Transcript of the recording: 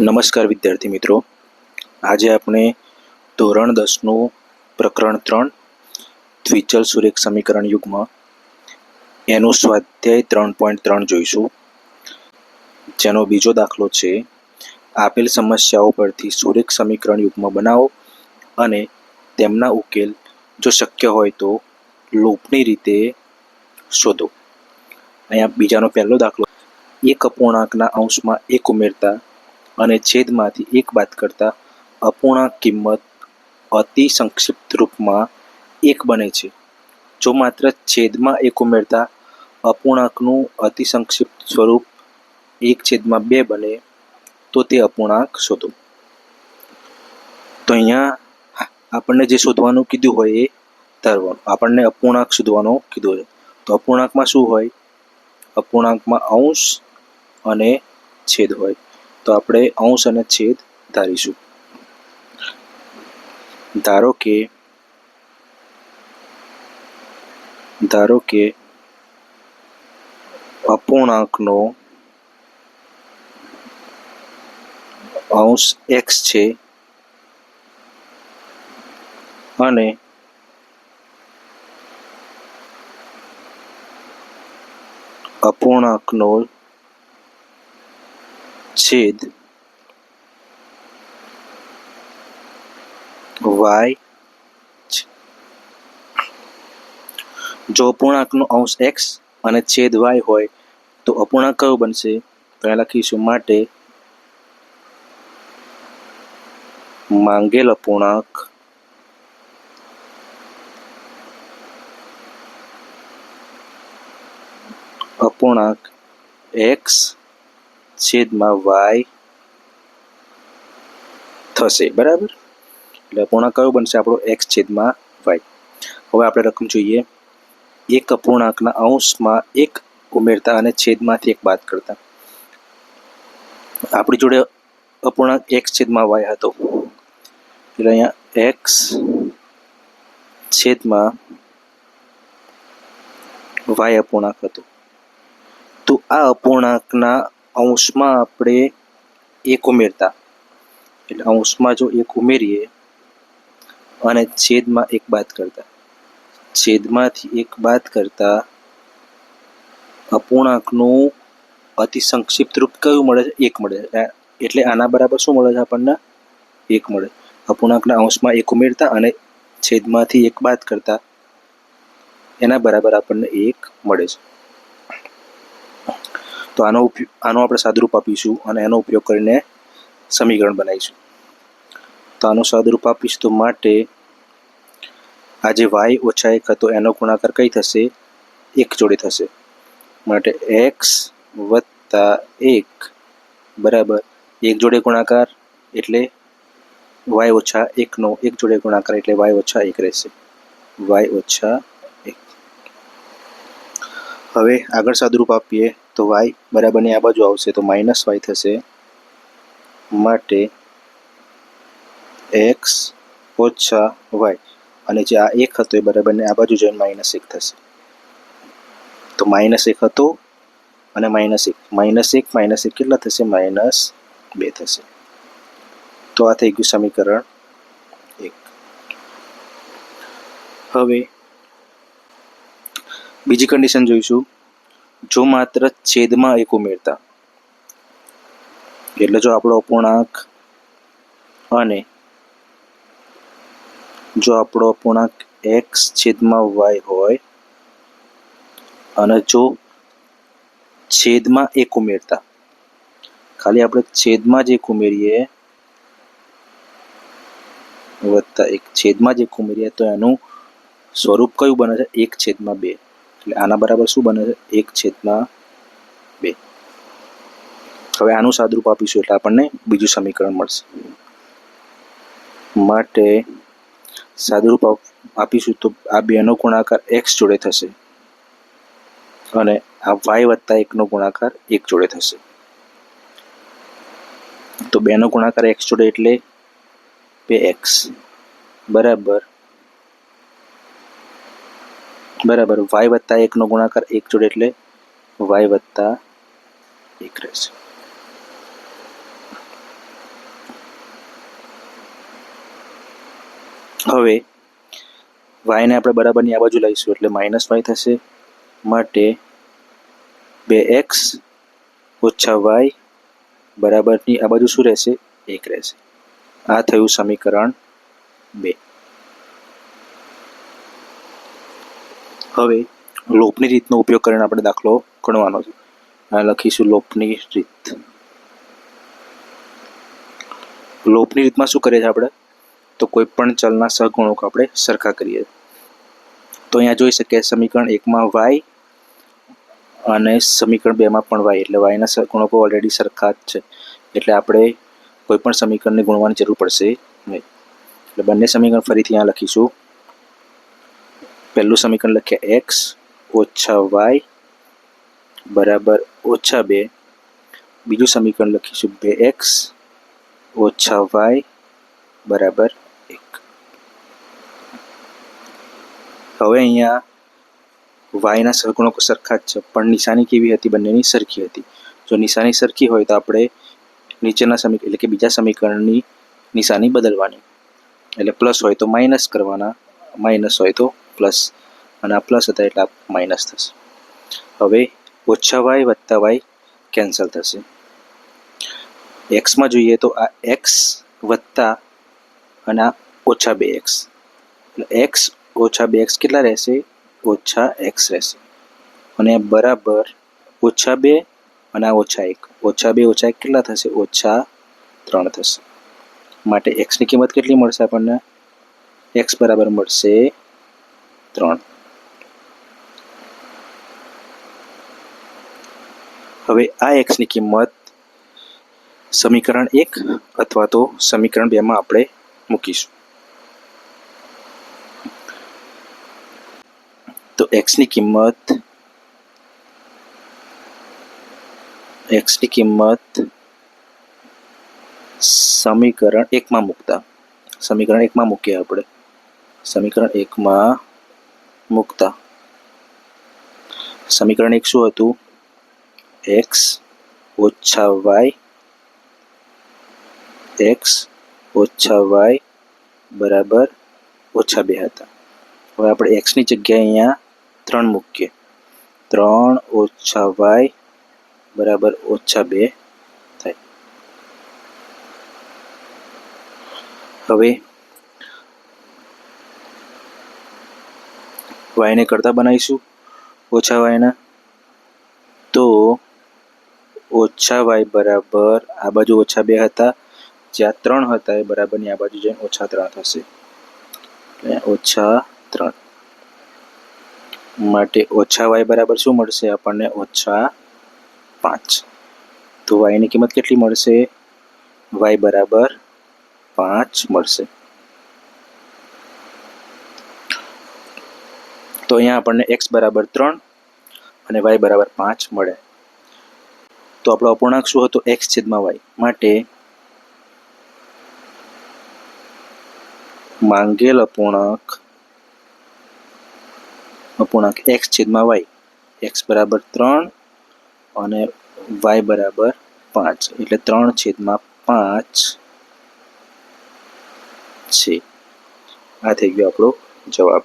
નમસ્કાર વિદ્યાર્થી મિત્રો. આજે આપણે ધોરણ દસનું પ્રકરણ ત્રણ, દ્વિચલ સુરેખ સમીકરણ યુગમાં એનું સ્વાધ્યાય ત્રણ પોઈન્ટ ત્રણ જોઈશું. જેનો બીજો દાખલો છે, આપેલ સમસ્યાઓ પરથી સુરેખ સમીકરણ યુગમાં બનાવો અને તેમના ઉકેલ જો શક્ય હોય તો લોપની રીતે શોધો. અહીંયા બીજાનો પહેલો દાખલો, એક અપૂર્ણાંકના અંશમાં એક ઉમેરતા અને છેદમાંથી એક બાદ કરતા અપૂર્ણાંક કિંમત અતિ સંક્ષિપ્ત રૂપમાં એક બને છે. જો માત્ર છેદમાં એક ઉમેરતા અપૂર્ણાંકનું અતિ સંક્ષિપ્ત સ્વરૂપ એક છેદમાં બે બને, તો તે અપૂર્ણાંક શોધો. તો અહીંયા આપણને જે શોધવાનું કીધું હોય એ તરવાનું. આપણને અપૂર્ણાંક શોધવાનો કીધું છે. તો અપૂર્ણાંકમાં શું હોય? અપૂર્ણાંકમાં અંશ અને છેદ હોય. તો આપણે અંશ અને છેદ ધારીશું. ધારો કે ધારો કે અપૂર્ણાંકનો અંશ એક્સ છે અને અપૂર્ણાંકનો છેદ વાય જો અપૂર્ણાંકનો અંશ એક્સ અને છેદ વાય હોય, તો અપૂર્ણાંક કયો બનશે? તો અહીંયા લખીશું માટે માંગેલ અપૂર્ણાંક. અપૂર્ણાંક એક્સ છેદમાં વાય થશે, બરાબર? એટલે અપૂર્ણાંક કયો બનશે? આપણો એક્સ છેદમાં વાય. હવે આપણે રકમ જોઈએ. એક અપૂર્ણાંકના અંશમાં એક ઉમેરતા અને છેદમાંથી એક બાદ કરતા. આપણી જોડે અપૂર્ણાંક એક્સ છેદમાં વાય હતો. એટલે અહીંયા એક્સ છેદમાં વાય અપૂર્ણાંક હતો. તો આ અપૂર્ણાંકના અંશમાં આપણે એક ઉમેરતા. એટલે અંશમાં જો એક ઉમેરીએ અને છેદમાં એક બાદ કરતા. છેદમાંથી એક બાદ કરતા અપૂર્ણાંકનું અતિ સંક્ષિપ્ત રૂપ કયું મળે છે? એક મળે. છે એટલે આના બરાબર શું મળે છે આપણને? એક મળે. અપૂર્ણાંકના અંશમાં એક ઉમેરતા અને છેદમાંથી એક બાદ કરતા. એના બરાબર આપણને એક મળે છે. તો આનો ઉપયોગ આનો આપણે સાદરૂપ આપીશું અને એનો ઉપયોગ કરીને સમીકરણ બનાવીશું. તો આનું સાદરૂપ આપીશ તો માટે આ જે વાય ઓછા એક હતો, એનો ગુણાકાર કઈ થશે? એક જોડે થશે. માટે એક્સ વત્તા એક બરાબર એક જોડે ગુણાકાર એટલે વાય ઓછા એકનો એક જોડે ગુણાકાર એટલે વાય ઓછા એક રહેશે. વાય ઓછા એક. હવે આગળ સાદરૂપ આપીએ. તો વાય બરાબરની આ બાજુ આવશે તો માઇનસ વાય થશે માટે એક્સ ઓછા વાય અને જે આ એક હતો એ બરાબરને આ બાજુ જઈને માઇનસ એક થશે. તો માઇનસ એક હતો અને માઇનસ એક. માઇનસ એક માઇનસ એક કેટલા થશે? માઇનસ બે થશે. તો આ થઈ ગયું સમીકરણ એક. હવે બીજી કન્ડિશન જોઈશું. જો માત્ર છેદમાં એક ઉમેરતા. એટલે જો આપણો અપૂર્ણાંક અને જો આપણો અપૂર્ણાંક એક્સ છેદમાં વાય હોય અને જો છેદમાં એક ઉમેરતા. ખાલી આપણે છેદમાં જ એક ઉમેરીએ વત્તા એક. છેદમાં જ એક ઉમેરીએ તો એનું સ્વરૂપ કયું બને છે? એક છેદમાં બે. એટલે આના બરાબર શું બને છે? એક છેદમાં બે. હવે આનું સાદરૂપ આપીશું એટલે આપણને બીજું સમીકરણ મળશે. માટે સાદરૂપ આપીશું તો આ બેનો ગુણાકાર એક્સ જોડે થશે. અને આ વાય વત્તા એકનો ગુણાકાર એક જોડે થશે. તો બેનો ગુણાકાર એક્સ જોડે એટલે બે એક્સ બરાબર. બરાબર, વાય વત્તા એકનો ગુણાકાર એક જોડે એટલે વાય વત્તા એક રહેશે હવે વાયને આપણે બરાબરની આ બાજુ લઈશું એટલે માઇનસ વાય થશે માટે બે એક્સ ઓછા વાય બરાબરની આ બાજુ શું રહેશે? એક રહેશે. આ થયું સમીકરણ બે. હવે લોપની રીતનો ઉપયોગ કરીને આપણે દાખલો ગણવાનો છે. લખીશું લોપની રીત. લોપની રીતમાં શું કરીએ છીએ આપણે? તો કોઈ પણ ચલના સહગુણકો આપણે સરખા કરીએ. તો અહીંયા જોઈ શકીએ સમીકરણ એકમાં વાય અને સમીકરણ બેમાં પણ વાય એટલે વાયના સહગુણકો ઓલરેડી સરખા જ છે. એટલે આપણે કોઈ પણ સમીકરણને ગુણવાની જરૂર પડશે નહીં. એટલે બંને સમીકરણ ફરીથી અહીંયા લખીશું. પહેલું સમીકરણ લખીએ એક્સ ઓછા વાય બરાબર ઓછા બે. બીજું સમીકરણ લખીશું બે એક્સ ઓછા વાય બરાબર એક. હવે અહીંયા વાયના સહગુણકો સરખા જ છે, પણ નિશાની કેવી હતી? બંનેની સરખી હતી. જો નિશાની સરખી હોય તો આપણે નીચેના સમીકરણ એટલે કે બીજા સમીકરણની નિશાની બદલવાની. એટલે પ્લસ હોય તો માઇનસ કરવાના. માઇનસ હોય તો પ્લસ અને આ પ્લસ હતા એટલે આ માઇનસ થશે. હવે ઓછા વાય વત્તા વાય કેન્સલ થશે. એક્સમાં જોઈએ તો આ એક્સ વત્તા અને આ ઓછા બે એક્સ. એટલે એક્સ ઓછા બે એક્સ કેટલા રહેશે? ઓછા એક્સ રહેશે. અને બરાબર ઓછા બે અને આ ઓછા એક. ઓછા બે, ઓછા એક કેટલા થશે? ઓછા ત્રણ થશે. માટે એક્સની કિંમત કેટલી મળશે આપણને? એક્સ બરાબર મળશે ત્રણ. હવે આ એક્સની કિંમત સમીકરણ એક અથવા તો સમીકરણ બેમાં આપણે મૂકીશું. તો એક્સની કિંમત એક્સની કિંમત સમીકરણ એકમાં મૂકતા. સમીકરણ એકમાં મૂકીએ આપણે. સમીકરણ એકમાં મૂકતા સમીકરણ એક શું હતું એક્સ ઓછા વાય એક્સ ઓછા વાય બરાબર ઓછા બે હતા હવે આપણે એક્સની જગ્યાએ અહીંયા ત્રણ મૂકીએ ત્રણ ઓછા વાય બરાબર ઓછા બે થાય હવે વાયને કરતા બનાવીશું, ઓછા વાયના તો ઓછા વાય બરાબર, આ બાજુ ઓછા બે હતા જ્યાં ત્રણ હતા એ બરાબરની આ બાજુ જઈને ઓછા ત્રણ થશે. ઓછા ત્રણ. માટે ઓછા વાય બરાબર શું મળશે? આપણને ઓછા પાંચ. તો વાયની કિંમત કેટલી મળશે? વાય બરાબર પાંચ મળશે. તો અહીંયા આપણને એક્સ બરાબર ત્રણ અને વાય બરાબર પાંચ મળે. તો આપણો અપૂર્ણાંક શું હતો? એક્સ છેદમાં વાય માટે માંગેલ અપૂર્ણાંક અપૂર્ણાંક એક્સ છેદમાં વાય એક્સ બરાબર ત્રણ અને વાય બરાબર પાંચ. એટલે ત્રણ છેદમાં પાંચ છે. આ થઈ ગયો આપણો જવાબ.